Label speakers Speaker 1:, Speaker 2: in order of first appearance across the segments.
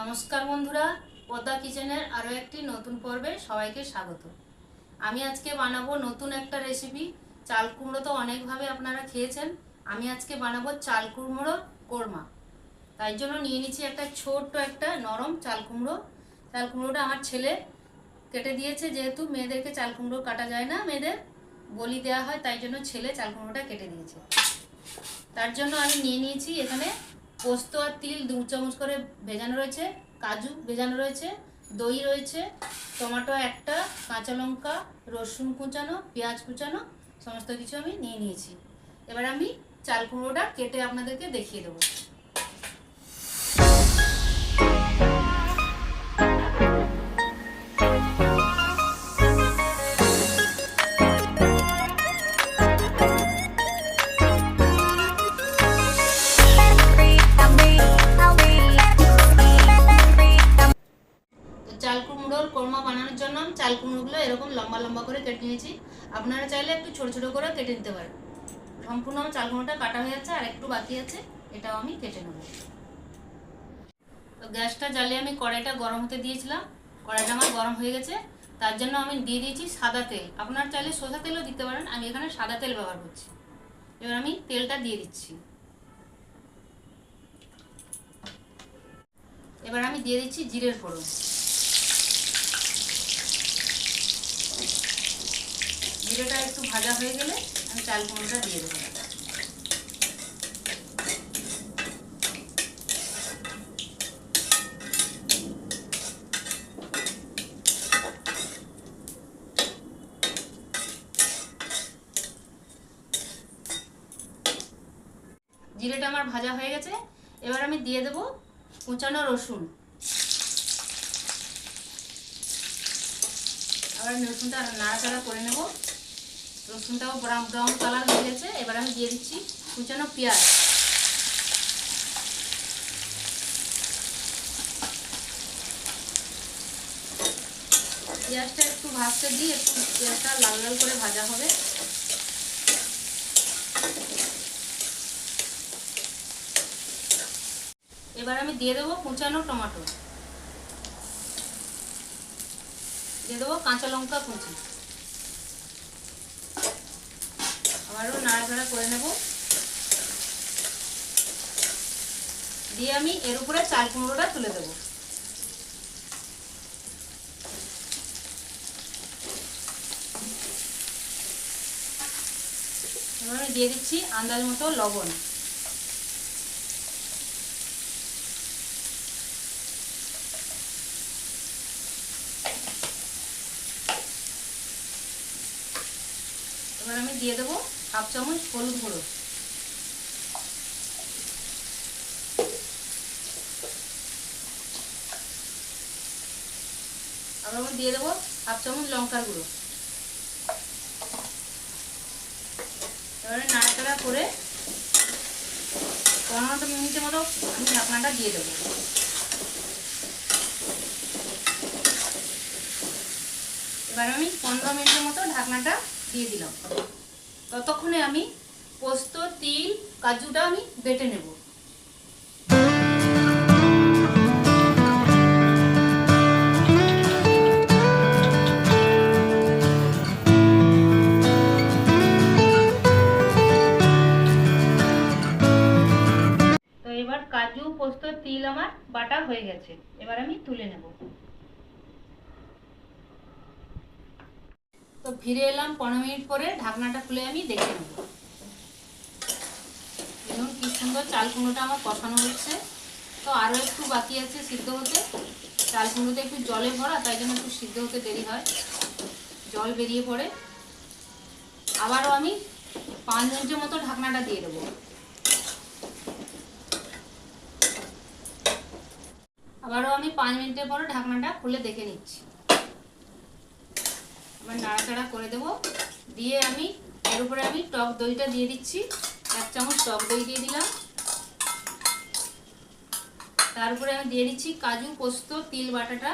Speaker 1: নমস্কার বন্ধুরা, পদ্মা কিচেনের আরও একটি নতুন পর্বে সবাইকে স্বাগত। আমি আজকে বানাবো নতুন একটা রেসিপি চাল কুমড়ো তো অনেকভাবে আপনারা খেয়েছেন। আমি আজকে বানাবো চাল কুমড়োর কোরমা। তাই জন্য নিয়ে নিচ্ছি একটা ছোট্ট একটা নরম চাল কুমড়ো। চাল কুমড়োটা আমার ছেলে কেটে দিয়েছে, যেহেতু মেয়েদেরকে চাল কুমড়ো কাটা যায় না, মেয়েদের বলি দেওয়া হয়, তাই জন্য ছেলে চাল কুমড়োটা কেটে দিয়েছে। তার জন্য আমি নিয়ে নিয়েছি এখানে পোস্ত আর তিল দু চামচ করে ভেজানো রয়েছে, কাজু ভেজানো রয়েছে, দই রয়েছে, টমেটো একটা, কাঁচা লঙ্কা, রসুন কুচানো, পেঁয়াজ কুচানো, সমস্ত কিছু আমি নিয়ে নিয়েছি। এবার আমি চাল কুমড়োটা কেটে আপনাদেরকে দেখিয়ে দেবো। কেটে নিয়েছি। আপনারা চাইলে একটু ছোট ছোট করে কেটে নিতে পারেন। সম্পূর্ণ আমার চাল কুমড়োটা কাটা হয়ে যাচ্ছে আর একটু বাকি আছে, এটাও আমি কেটে নেব। তো গ্যাসটা জ্বালিয়ে আমি কড়াইটা গরম হতে দিয়েছিলাম। কড়াইটা আমার গরম হয়ে গেছে, তার জন্য আমি দিয়ে দিয়েছি সাদা তেল। আপনারা চাইলে সরষা তেলও দিতে পারেন, আমি এখানে সাদা তেল ব্যবহার করছি। এবার আমি তেলটা দিয়ে দিচ্ছি। এবার আমি দিয়ে দিচ্ছি জিরের ফোড়ন। জিরেটা একটু ভাজা হয়ে গেলে আমি চাল কুমড়োটা দিয়ে দেবো। জিরেটা আমার ভাজা হয়ে গেছে, এবার আমি দিয়ে দেবো কুচানো রসুন। আবার রসুনটা নাড়াচাড়া করে নেব। রসুনটাও ব্রাউন ব্রাউন কালার হয়ে গেছে। এবার আমি দিয়ে দিচ্ছি কুচানো পেঁয়াজ। পেঁয়াজটা একটু ভাজতে দিই, একটু পেঁয়াজটা লাল লাল করে ভাজা হবে। এবার আমি দিয়ে দেবো কুচানো টমেটো। দিয়ে দেবো কাঁচা লঙ্কা কুচি। আবারও নাড়াচাড়া করে নেব। দিয়ে আমি এর উপরে চাল কুমড়োটা তুলে দেবো। এবার আমি দিয়ে দিচ্ছি আন্দাজ মতো লবণ। এবার আমি দিয়ে দেবো হাফ চামচ হলুদ গুঁড়ো। আবার দিয়ে দেবো হাফ চামচ লঙ্কার গুঁড়ো। এবারে নাড়াচাড়া করে পনেরো মিনিটের মতো আমি ঢাকনাটা দিয়ে দেবো। এবার আমি পনেরো মিনিটের মতো ঢাকনাটা দিয়ে দিলাম। ততক্ষণে আমি পোস্ত, তিল, কাজুটা আমি বেটে নেব। তো এবার কাজু, পোস্ত, তিল আমার বাটা হয়ে গেছে। এবার আমি তুলে নেব। তো ফিরে এলাম, পনেরো মিনিট পরে ঢাকনাটা খুলে আমি দেখে নেব। দেখুন কি সুন্দর চাল কুমড়োটা আমার কষানো হচ্ছে। তো আরও একটু বাকি আছে সিদ্ধ হতে। চাল কুমড়োতে একটু জলে ভরা, তাই জন্য একটু সিদ্ধ হতে দেরি হয়। জল বেরিয়ে পড়ে। আবারও আমি পাঁচ মিনিটের মতো ঢাকনাটা দিয়ে দেবো। আবারও আমি পাঁচ মিনিটের পরে ঢাকনাটা খুলে দেখে নিচ্ছি। এবার নাড়াচাড়া করে দেব। দিয়ে আমি, এর উপরে আমি টক দইটা দিয়ে দিচ্ছি। এক চামচ টক দই দিয়ে দিলাম। তারপরে আমি দিয়ে দিচ্ছি কাজু, পোস্ত, তিল, বাটাটা।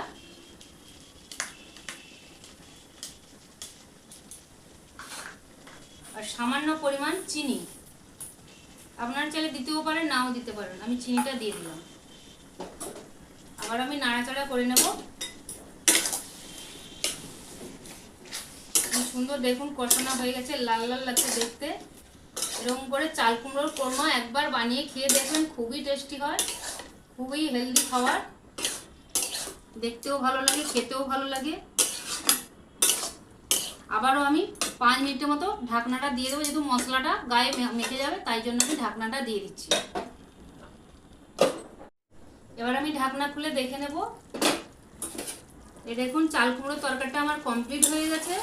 Speaker 1: আর সামান্য পরিমাণ চিনি। আপনারা চাইলে দিতেও পারেন, নাও দিতে পারেন। আমি চিনিটা দিয়ে দিলাম। আবার আমি নাড়াচাড়া করে নেব। সুন্দর দেখুন কষানো হয়ে গেছে, লাল লাল লাগছে দেখতে। এরকম করে চাল কুমড়োর কোরমা একবার বানিয়ে খেয়ে দেখবেন, খুবই টেস্টি হয়, খুবই হেলদি খাবার। দেখতেও ভালো লাগে, খেতেও ভালো লাগে। আবারও আমি পাঁচ মিনিটের মতো ঢাকনাটা দিয়ে দেবো, যেহেতু মশলাটা গায়ে মেখে যাবে, তাই জন্য আমি ঢাকনাটা দিয়ে দিচ্ছি। এবার আমি ঢাকনা খুলে দেখে নেব। এই দেখুন, চাল কুমড়োর তরকারিটা আমার কমপ্লিট হয়ে গেছে।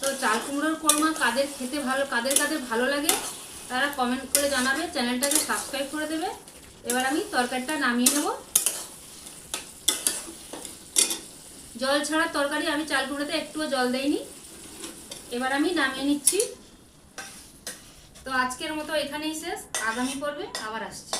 Speaker 1: তো চাল কুমড়োর কোরমা কাদের খেতে ভালো, কাদের কাদের ভালো লাগে তারা কমেন্ট করে জানাবে, চ্যানেলটাকে সাবস্ক্রাইব করে দেবে। এবার আমি তরকারিটা নামিয়ে নেব। জল ছাড়া তরকারি, আমি চাল কুমড়োতে একটুও জল দেইনি। এবার আমি নামিয়ে নিচ্ছি। তো আজকের মতো এখানেই শেষ। আগামী পর্বে আবার আসছি।